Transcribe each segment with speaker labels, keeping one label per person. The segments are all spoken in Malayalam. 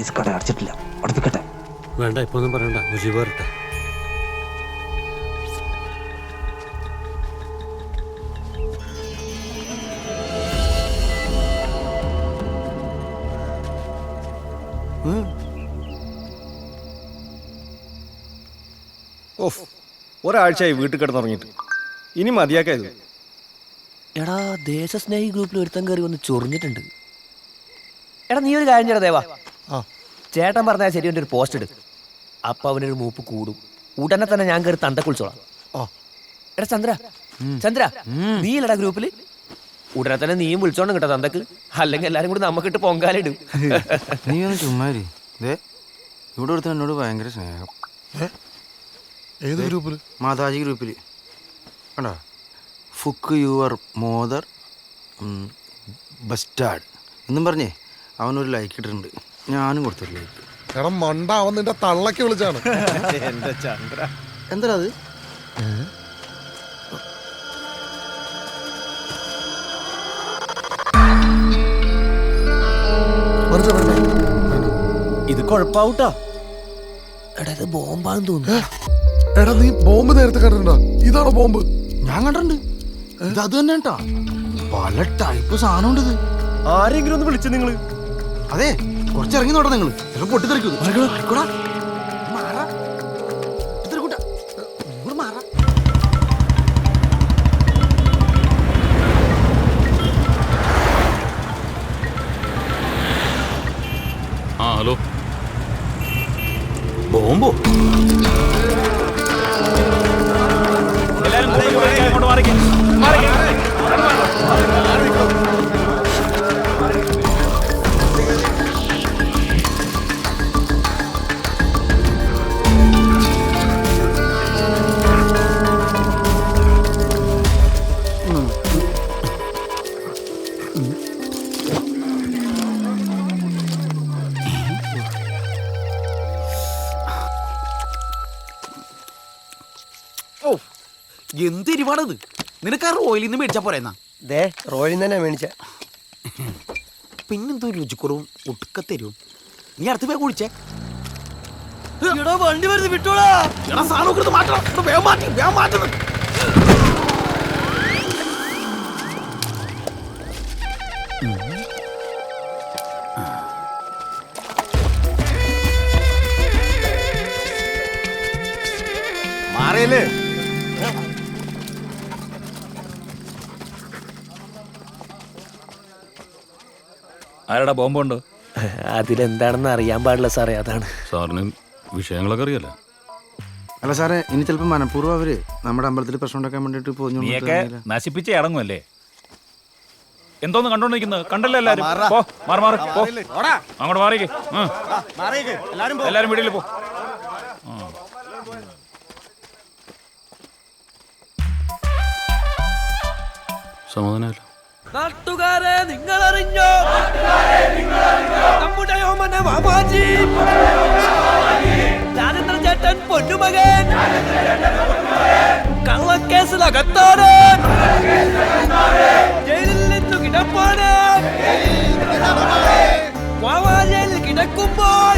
Speaker 1: പോലീസ് കട അടച്ചിട്ടില്ല. അടുപ്പിക്കട്ടെ.
Speaker 2: വേണ്ട ഇപ്പൊ ഒന്നും പറയണ്ട. മുജീബ് വരട്ടെ.
Speaker 3: ഓഫ്. ഒരാഴ്ചയായി വീട്ടിൽ കിടന്നുറങ്ങിയിട്ട്. ഇനി മതിയാക്കായത്
Speaker 1: എടാ ദേശസ്നേഹി ഗ്രൂപ്പിൽ ഒരുത്തൻ കയറി വന്ന് ചൊറിഞ്ഞിട്ടുണ്ട്. എടാ നീ ഒരു കാര്യം ചെയ്യടാ ദേവാ. ചേട്ടൻ പറഞ്ഞാൽ ശരി എന്റെ ഒരു പോസ്റ്റ് ഇട്. അപ്പൊ അവനൊരു മൂപ്പ് കൂടും. ഉടനെ തന്നെ ഞാൻ കയറി തണ്ട കുളിച്ചോളാം എടാ ചന്ദ്ര ചന്ദ്ര നീ ഇല്ലടാ ഗ്രൂപ്പിൽ ഉടനെ തന്നെ നീയും വിളിച്ചോണ്ട് കേട്ടോ തന്തക്ക് അല്ലെങ്കിൽ എല്ലാരും കൂടി നമുക്കിട്ട് പൊങ്കാലിടും
Speaker 4: നീ ഒന്ന് ചുമ്മാരി ദേ ഇവിടെ ഒരുത്തൻ എന്നോട് ഭയങ്കര സ്നേഹം.
Speaker 5: ഏത് ഗ്രൂപ്പിൽ
Speaker 4: മാതാജി ഗ്രൂപ്പിൽ കണ്ടോ? ഫുക്ക് യുവർ മോദർ ബസ്റ്റാഡ് എന്നും പറഞ്ഞേ അവനൊരു ലൈക്ക് ഇട്ടിട്ടുണ്ട്. ഞാനും കൊടുത്തൊരു ലൈക്ക്
Speaker 5: എടാ മണ്ട അവൻ നിന്റെ തള്ളക്ക് വിളിച്ചാണ്.
Speaker 3: എന്റെ ചന്ദ്ര.
Speaker 4: എന്താ അത്?
Speaker 3: ഇത് കൊഴപ്പാവൂട്ടാ.
Speaker 1: എടാ ഇത് ബോംബാന്ന് തോന്നുന്നു.
Speaker 5: എടാ നീ ബോംബ് നേരത്തെ കണ്ടിട്ടുണ്ടോ? ഇതാണോ ബോംബ്?
Speaker 4: ഞാൻ കണ്ടിട്ടുണ്ട്. ഇത് അത് തന്നെ കേട്ടാ പല ടൈപ്പ് സാധനം ഉണ്ട് ഇത്.
Speaker 3: ആരെങ്കിലും ഒന്ന് വിളിച്ചു നിങ്ങൾ.
Speaker 4: അതെ. കുറച്ച് ഇറങ്ങി നോട്ടെ നിങ്ങൾ ചിലപ്പോൾ പൊട്ടിത്തെറിക്കൂ. ആയിക്കോടാ. മാറാ. ഇത്തിരി കൂട്ടാ. ഇങ്ങോട്ട് മാറാ.
Speaker 6: ആ ഹലോ
Speaker 4: ബോംബോ
Speaker 7: ഓ എന്ത് എരിവാണത്? നിനക്ക് ആ റോയിൽ നിന്ന് മേടിച്ചാ പോരെന്നാ?
Speaker 3: ദേ റോയിൽ തന്നെ മേടിച്ച.
Speaker 7: പിന്നെന്തോ രുചിക്കുറവും ഒട്ടുക്കത്തരും നീ അടുത്ത് വേഗം കുടിച്ചേ.
Speaker 1: വണ്ടി വരുന്നത് വിട്ടോളാ.
Speaker 7: എടാ സാധനം ഒക്കെ എടുത്ത് മാറ്റണം. എടാ, വേഗം മാറ്റി വേഗം മാറ്റുന്നത്
Speaker 6: ആരടാ ബോംബുണ്ടോ?
Speaker 1: അതിലെന്താണെന്ന് അറിയാൻ പാടില്ല സാറേ അതാണ്.
Speaker 6: സാറിന് വിഷയങ്ങളൊക്കെ അറിയാലോ?
Speaker 4: അല്ല സാറേ ഇനി ചിലപ്പോൾ മനഃപൂർവം അവർ നമ്മുടെ അമ്പലത്തിൽ പ്രശ്നം ഉണ്ടാക്കാൻ വേണ്ടിട്ട് പോഞ്ഞു
Speaker 8: നീയൊക്കെ നശിപ്പിച്ച് ഇറങ്ങുമല്ലേ എന്തോന്ന് കണ്ടോണ്ടിരിക്കുന്നത് കണ്ടല്ലോ എല്ലാരും? പോ മാറി മാറി പോ. അങ്ങോട്ട് മാറിക്ക്. എല്ലാരും വീട്ടിൽ പോ.
Speaker 6: സമാധാനമല്ലോ.
Speaker 1: നാട്ടുകാരെ നിങ്ങൾ അറിഞ്ഞോ നമ്മുടെ യോമന മാമാജി രാജേന്ദ്ര ചേട്ടൻ പൊന്നുമകൻ. കള്ളക്കേസിലകത്താണ് ജയിലിൽ നിന്നു കിടപ്പാണ്. വാവാജയിൽ കിടക്കുമ്പോൾ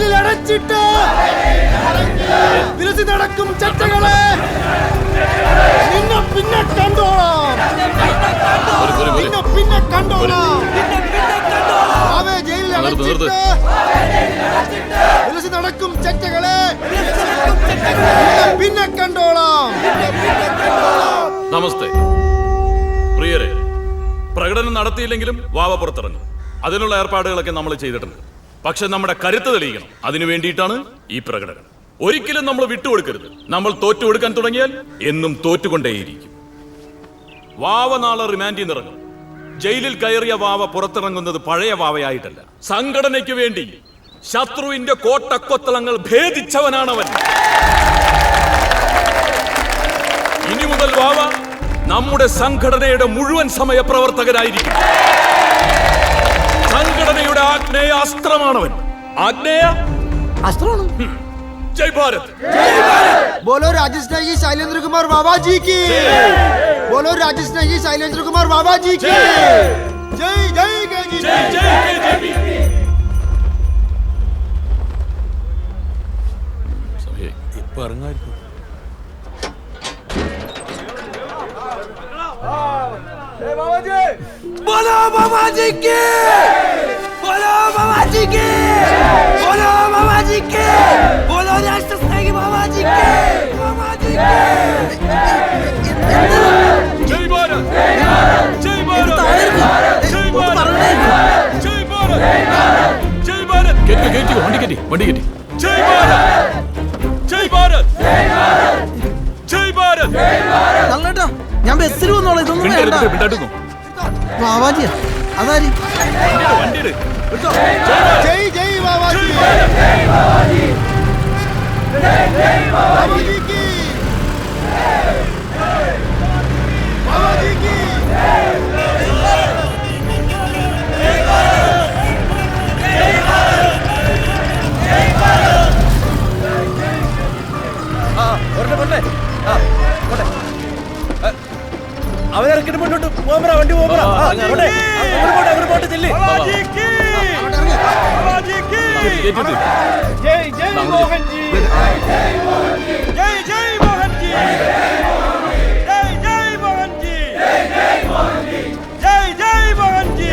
Speaker 1: ജയിലിൽ അടച്ചിട്ട് തിരിച്ചു നടക്കും ചട്ടകളെ നിന്നെ പിന്നെ കണ്ടോളാം. നിന്നെ പിന്നെ കണ്ടോളാം. അവേ ജയിലിൽ. അടച്ചിട്ട്
Speaker 5: വിലസി നടക്കും നിന്നെ പിന്നെ കണ്ടോളാം.
Speaker 6: നമസ്തേ. പ്രിയരെ പ്രകടനം നടത്തിയില്ലെങ്കിലും വാവ പുറത്തിറങ്ങും. അതിനുള്ള ഏർപ്പാടുകളൊക്കെ നമ്മൾ ചെയ്തിട്ടുണ്ട്. പക്ഷെ നമ്മുടെ കരുത്ത് തെളിയിക്കണം. അതിനു വേണ്ടിയിട്ടാണ് ഈ പ്രകടനം. ഒരിക്കലും നമ്മൾ വിട്ടുകൊടുക്കരുത്. നമ്മൾ തോറ്റു കൊടുക്കാൻ തുടങ്ങിയാൽ എന്നും തോറ്റുകൊണ്ടേയിരിക്കും. വാവ നാളെ റിമാൻഡിൽ നിറങ്ങും ജയിലിൽ കയറിയ വാവ പുറത്തിറങ്ങുന്നത് പഴയ വാവയായിട്ടല്ല. സംഘടനയ്ക്ക് വേണ്ടി ശത്രുവിന്റെ കോട്ടക്കൊത്തളങ്ങൾ ഭേദിച്ചവനാണവൻ. ഇനി മുതൽ വാവ നമ്മുടെ സംഘടനയുടെ മുഴുവൻ സമയ പ്രവർത്തകരായിരിക്കും ഘടനയുടെ ആഗ്നേയാസ്ത്രമാണവൻ ആഗ്നേയ
Speaker 7: അസ്ത്രമാണ്?
Speaker 6: ജയ് ഭാരത്.
Speaker 5: ബോലോ രാജസ്ഥാനി ശൈലേന്ദ്ര കുമാർ ബാബാജി കി ബോലോ രാജസ്ഥാനി ശൈലേന്ദ്ര കുമാർ ബാബാജി കി
Speaker 6: ജയ് ജയ് ജയ് ജയ്
Speaker 3: ഇപ്പൊ ഇറങ്ങായിരിക്കും
Speaker 1: ബാബാജി ബാബാജി കേ മമജിക്ക് ബോലോ മമജിക്ക് ബോലോ രാഷ്ട്രസ്നേഹി മമജിക്ക്
Speaker 6: ജയ് ഭാരത് ജയ് ഭാരത് ജയ് ഭാരത് ജയ് ഭാരത് ജയ് ഭാരത് കേറ്റി കേറ്റി വണ്ടി കേറ്റി വണ്ടി കേറ്റി ജയ് ഭാരത് ജയ് ഭാരത് ജയ് ഭാരത്
Speaker 7: നല്ലേട്ടാ ഞാൻ ബസ്സിൽ വന്നോളാം. ഇതൊന്നും വേണ്ട.
Speaker 6: ബാബാജിയാ అదారి
Speaker 7: జై జై
Speaker 6: బాబాజీ
Speaker 5: ಬರ್ಲೆ ಬರ್ಲೆ കിടന്നു മുന്നോട്ട് ഓമറ വണ്ടി ഓമറ അങ്ങോട്ട് പോട്ടെ അങ്ങോട്ട് പോട്ടെ ചെല്ലി
Speaker 6: ജയ് ജയ്
Speaker 5: മോഹൻ ജി ജയ് ജയ് മോഹൻ ജി
Speaker 9: ജയ് ജയ് മോഹൻ ജി ജയ് ജയ് മോഹൻ ജി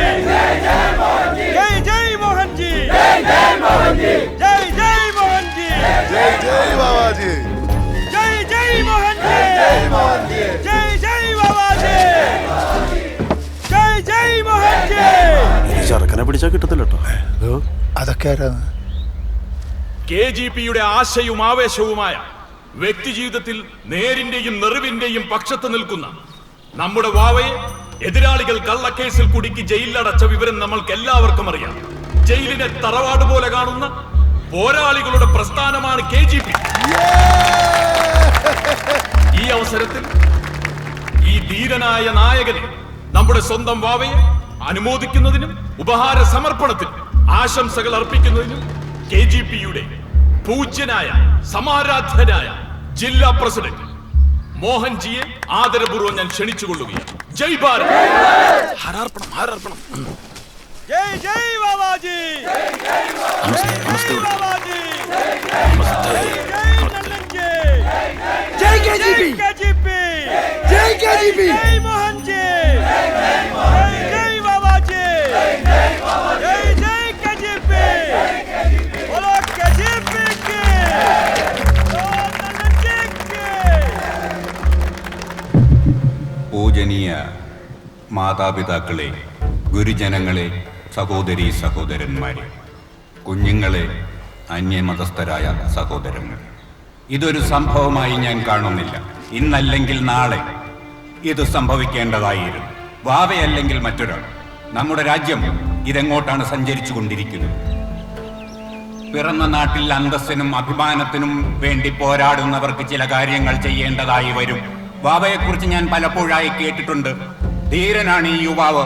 Speaker 6: ജയ്
Speaker 10: ജയ് മോഹൻ ജി ജയ് ജയ് മോഹൻ ജി ജയ് ജയ് മോഹൻ ജി ജയ് ജയ് ബാബാജി
Speaker 9: ചെറുക്കനെ പിടിച്ചാൽ കിട്ടത്തില്ല കേട്ടോ
Speaker 10: അതൊക്കെ ആരാണ്?
Speaker 6: കെ ജി പിയുടെ ആശയും ആവേശവുമായ വ്യക്തിജീവിതത്തിൽ നേരിന്റെയും നെറിവിന്റെയും പക്ഷത്ത് നിൽക്കുന്ന നമ്മുടെ വാവയെ എതിരാളികൾ കള്ളക്കേസിൽ കുടുക്കി ജയിലിലടച്ച വിവരം നമ്മൾക്ക് എല്ലാവർക്കും അറിയാം. ജയിലിനെ തറവാട് പോലെ കാണുന്ന പോരാളികളുടെ പ്രസ്ഥാനമാണ് കെ ജി പി. ഈ അവസരത്തിൽ ഈ ധീരനായ നായകനെ നമ്മുടെ സ്വന്തം വാവയെ അനുമോദിക്കുന്നതിനും ഉപഹാര സമർപ്പണത്തിനും ആശംസകൾ അർപ്പിക്കുന്നതിനും കെ ജി പിയുടെ പൂജ്യനായ സമാരാധ്യനായ ജില്ലാ പ്രസിഡന്റ് മോഹൻജിയെ ആദരപൂർവം ഞാൻ ക്ഷണിച്ചുകൊള്ളുകയാണ്. ജയ് ഭാരത്! ഹാരാർപ്പണം ഹാരാർപ്പണം.
Speaker 1: ജയ് ജയ് ജയ് ജയ്
Speaker 11: നമസ്തേ
Speaker 6: നമസ്തേ ജയ്
Speaker 1: ജയ് ജി ജയ്
Speaker 12: ജയ് കെ ജി പി. ജയ് മോഹൻജി!
Speaker 11: മാതാപിതാക്കളെ ഗുരുജനങ്ങളെ സഹോദരി സഹോദരന്മാരെ കുഞ്ഞുങ്ങളെ അന്യമതസ്ഥരായ സഹോദരങ്ങൾ. ഇതൊരു സംഭവമായി ഞാൻ കാണുന്നില്ല. ഇന്നല്ലെങ്കിൽ നാളെ ഇത് സംഭവിക്കേണ്ടതായിരുന്നു. വാവയല്ലെങ്കിൽ മറ്റൊരാൾ. നമ്മുടെ രാജ്യം ഇതെങ്ങോട്ടാണ് സഞ്ചരിച്ചു കൊണ്ടിരിക്കുന്നത്? പിറന്ന നാട്ടിൽ അന്തസ്സിനും അഭിമാനത്തിനും വേണ്ടി പോരാടുന്നവർക്ക് ചില കാര്യങ്ങൾ ചെയ്യേണ്ടതായി വരും. വാവയെക്കുറിച്ച് ഞാൻ പലപ്പോഴായി കേട്ടിട്ടുണ്ട്. ധീരനാണ് ഈ യുവാവ്.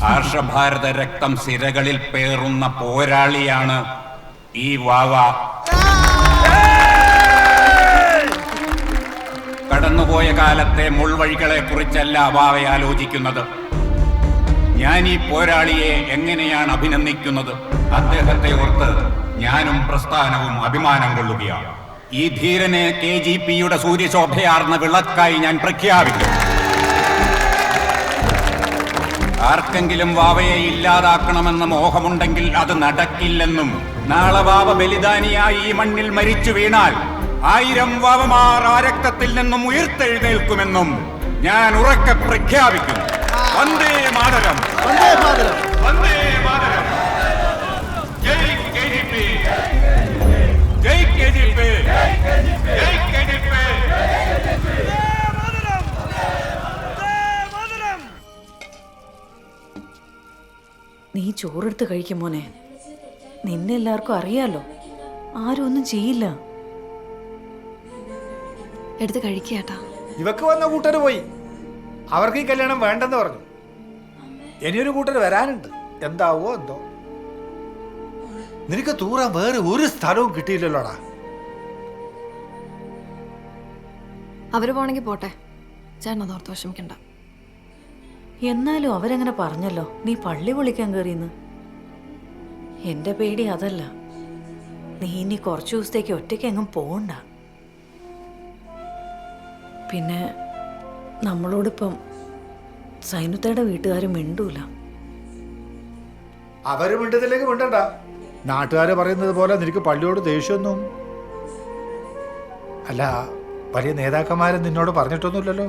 Speaker 11: ഹർഷഭാരത രക്തം സിരകളിൽ പേറുന്ന പോരാളിയാണ് ഈ വാവ. കടന്നുപോയ കാലത്തെ മുൾവഴികളെ കുറിച്ചല്ല വാവ ആലോചിക്കുന്നത്. ഞാൻ ഈ പോരാളിയെ എങ്ങനെയാണ് അഭിനന്ദിക്കുന്നത്? അദ്ദേഹത്തെ ഓർത്ത് ഞാനും പ്രസ്ഥാനവും അഭിമാനം കൊള്ളുകയാണ്. ഈ ധീരനെ കെ ജി പിയുടെ സൂര്യശോഭയാർന്ന വിളക്കായി ഞാൻ പ്രഖ്യാപിക്കും ആർക്കെങ്കിലും വാവയെ ഇല്ലാതാക്കണമെന്ന മോഹമുണ്ടെങ്കിൽ അത് നടക്കില്ലെന്നും നാളെ വാവ ബലിദാനിയായി ഈ മണ്ണിൽ മരിച്ചു വീണാൽ ആയിരം വാവമാർ ആ രക്തത്തിൽ നിന്നും ഉയർത്തെഴുന്നേൽക്കുമെന്നും ഞാൻ ഉറക്കെ പ്രഖ്യാപിക്കുന്നു. വന്ദേ മാതരം. വന്ദേ മാതരം. വന്ദേ
Speaker 13: മാതരം. ചോറെടുത്ത് കഴിക്കും മോനെ. നിന്നെ എല്ലാവർക്കും അറിയാലോ. ആരും ഒന്നും ചെയ്യില്ല.
Speaker 12: എടുത്ത് കഴിക്കേട്ടാ.
Speaker 9: ഇവക്ക് വന്ന കൂട്ടർ പോയി. അവർക്ക് ഈ കല്യാണം വേണ്ടെന്ന് പറഞ്ഞു. ഇനിയൊരു കൂട്ടർ വരാനുണ്ട്. എന്താവോ എന്തോ. നിനക്ക് തൂറാൻ വേറെ ഒരു സ്ഥലവും കിട്ടിയില്ലല്ലോടാ.
Speaker 12: അവർ പോണെങ്കിൽ പോട്ടെ. ചേട്ടനോർത്ത് വിഷമിക്കണ്ട.
Speaker 13: എന്നാലും അവരങ്ങനെ പറഞ്ഞല്ലോ നീ പള്ളി വിളിക്കാൻ കയറിയെന്ന് എന്റെ പേടി അതല്ല. നീ ഇനി കുറച്ചു ദിവസത്തേക്ക് ഒറ്റയ്ക്ക് എങ്ങും പോണ്ട പിന്നെ നമ്മളോടിപ്പം സൈനുത്തയുടെ വീട്ടുകാരും മിണ്ടൂല.
Speaker 9: അവർ മിണ്ടത്തിലേക്ക് മിണ്ടണ്ട. നാട്ടുകാര് പറയുന്നത് പോലെ നിനക്ക് പള്ളിയോട് ദേഷ്യമൊന്നും. അല്ല വലിയ നേതാക്കന്മാരെ നിന്നോട് പറഞ്ഞിട്ടൊന്നുമില്ലല്ലോ.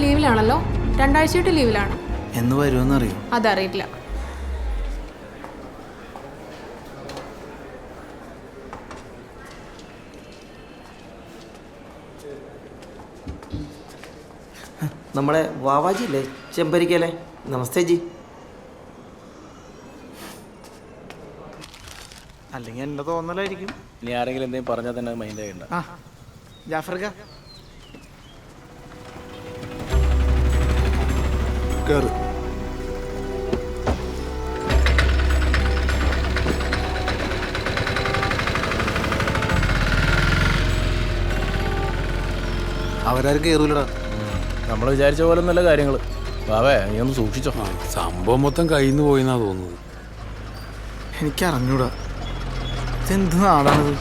Speaker 14: ലീവിലാണല്ലോ? രണ്ടാഴ്ചയായിട്ട് ലീവിലാണ്.
Speaker 5: എന്ന് വരുമെന്നറിയോ
Speaker 14: അതറിയില്ല.
Speaker 7: നമ്മളെ വാവാജി അല്ലേ? ചെമ്പരിക്കല്ലേ നമസ്തേ ജി.
Speaker 5: അല്ലെങ്കിൽ എന്റെ തോന്നലായിരിക്കും.
Speaker 8: ഇനി ആരെങ്കിലും എന്തെങ്കിലും പറഞ്ഞാൽ തന്നെ മൈൻഡ് ചെയ്യണ്ട
Speaker 5: ജാഫർക്ക. കേറ് അവരാരും കയറൂലടാ
Speaker 8: നമ്മൾ വിചാരിച്ച പോലെ നല്ല കാര്യങ്ങൾ വാവേ നീ ഒന്ന് സൂക്ഷിച്ചോ.
Speaker 3: സംഭവം മൊത്തം കയ്യിൽ നിന്ന് പോയിന്നാ തോന്നുന്നത്.
Speaker 5: എനിക്കറിഞ്ഞൂടാ. ഇതെന്ത് നാടാണിത്?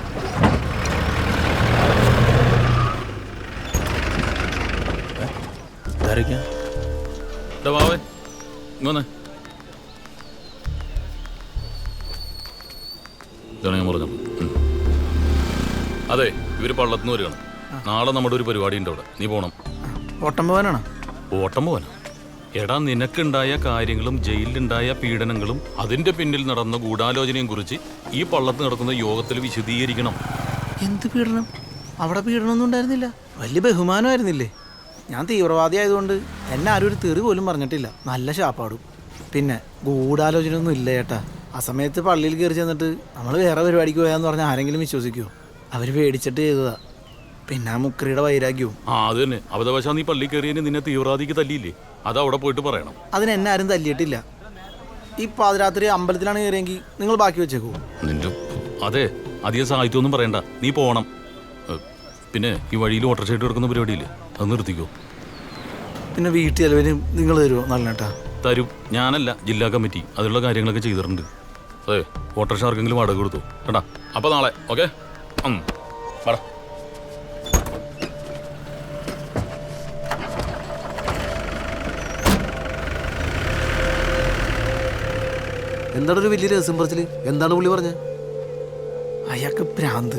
Speaker 8: ഇതായിരിക്കാം
Speaker 6: വാവേ ഇങ്ങോന്ന് ഇതാണ് ഞാൻ പറഞ്ഞത്. അതെ ഇവർ പള്ളത്തുനിന്ന് വരികയാണ് നാളെ നമ്മുടെ ഒരു പരിപാടി ഉണ്ട് അവിടെ. നീ പോണം.
Speaker 5: ഓട്ടം പോകാനാണ്
Speaker 6: ഓട്ടം പോവാനോ എടാ നിനക്കുണ്ടായ കാര്യങ്ങളും ജയിലിലുണ്ടായ പീഡനങ്ങളും അതിന്റെ പിന്നിൽ നടന്ന ഗൂഢാലോചനയും കുറിച്ച് ഈ പള്ളത്ത് നടക്കുന്ന യോഗത്തിൽ വിശദീകരിക്കണം.
Speaker 5: എന്ത് പീഡനം? അവിടെ പീഡനമൊന്നും ഉണ്ടായിരുന്നില്ല. വലിയ ബഹുമാനമായിരുന്നില്ലേ? ഞാൻ തീവ്രവാദി ആയതുകൊണ്ട് എന്നെ ആരും ഒരു തെറി പോലും പറഞ്ഞിട്ടില്ല. നല്ല ശാപ്പാടും. പിന്നെ ഗൂഢാലോചനയൊന്നും ഇല്ല ചേട്ടാ. ആ സമയത്ത് പള്ളിയിൽ കയറി ചെന്നിട്ട് നമ്മൾ വേറെ പരിപാടിക്ക് പോയാന്ന് പറഞ്ഞാൽ ആരെങ്കിലും വിശ്വസിക്കുമോ അവർ പേടിച്ചിട്ട് ചെയ്തതാ. പിന്നെ ആ മുക്രിയുടെ വൈരാഗ്യവും.
Speaker 6: ആ അത് തന്നെ. അബദ്ധവശാ നീ പള്ളി കയറിയതിന് നിന്നെ തീവ്രവാദിക്ക് തല്ലിയില്ലേ? അത് അവിടെ പോയിട്ട് പറയണം.
Speaker 5: അതിന് എന്നെ ആരും തല്ലിയിട്ടില്ല. ഈ പാതിരാത്രി അമ്പലത്തിലാണ് കയറിയെങ്കിൽ നിങ്ങൾ ബാക്കി വെച്ചേക്കൂ.
Speaker 6: നിന്റെ അതെ അധികം സാഹിത്യമൊന്നും പറയണ്ട. നീ പോണം. പിന്നെ ഈ വഴിയിൽ ഓട്ടർ ഷെയ്ഡ് എടുക്കുന്ന പരിപാടിയില്ലേ? അത് നിർത്തിക്കോ.
Speaker 5: പിന്നെ വീട്ടിൽ ചെലവിന് നിങ്ങൾ തരുമോ? നല്ല ചേട്ടാ
Speaker 6: തരും. ഞാനല്ല ജില്ലാ കമ്മിറ്റി. അതിലുള്ള കാര്യങ്ങളൊക്കെ ചെയ്തിട്ടുണ്ട്. അതെ ഓട്ടോറിക്ഷ ആർക്കെങ്കിലും വാടക കൊടുത്തു? കേട്ടാ അപ്പൊ നാളെ ഓക്കെ?
Speaker 7: എന്താണ് ഒരു വലിയ രഹസ്യം പറച്ചിൽ? എന്താണ് പുള്ളി പറഞ്ഞത്
Speaker 5: അയാൾക്ക് ഭ്രാന്ത്.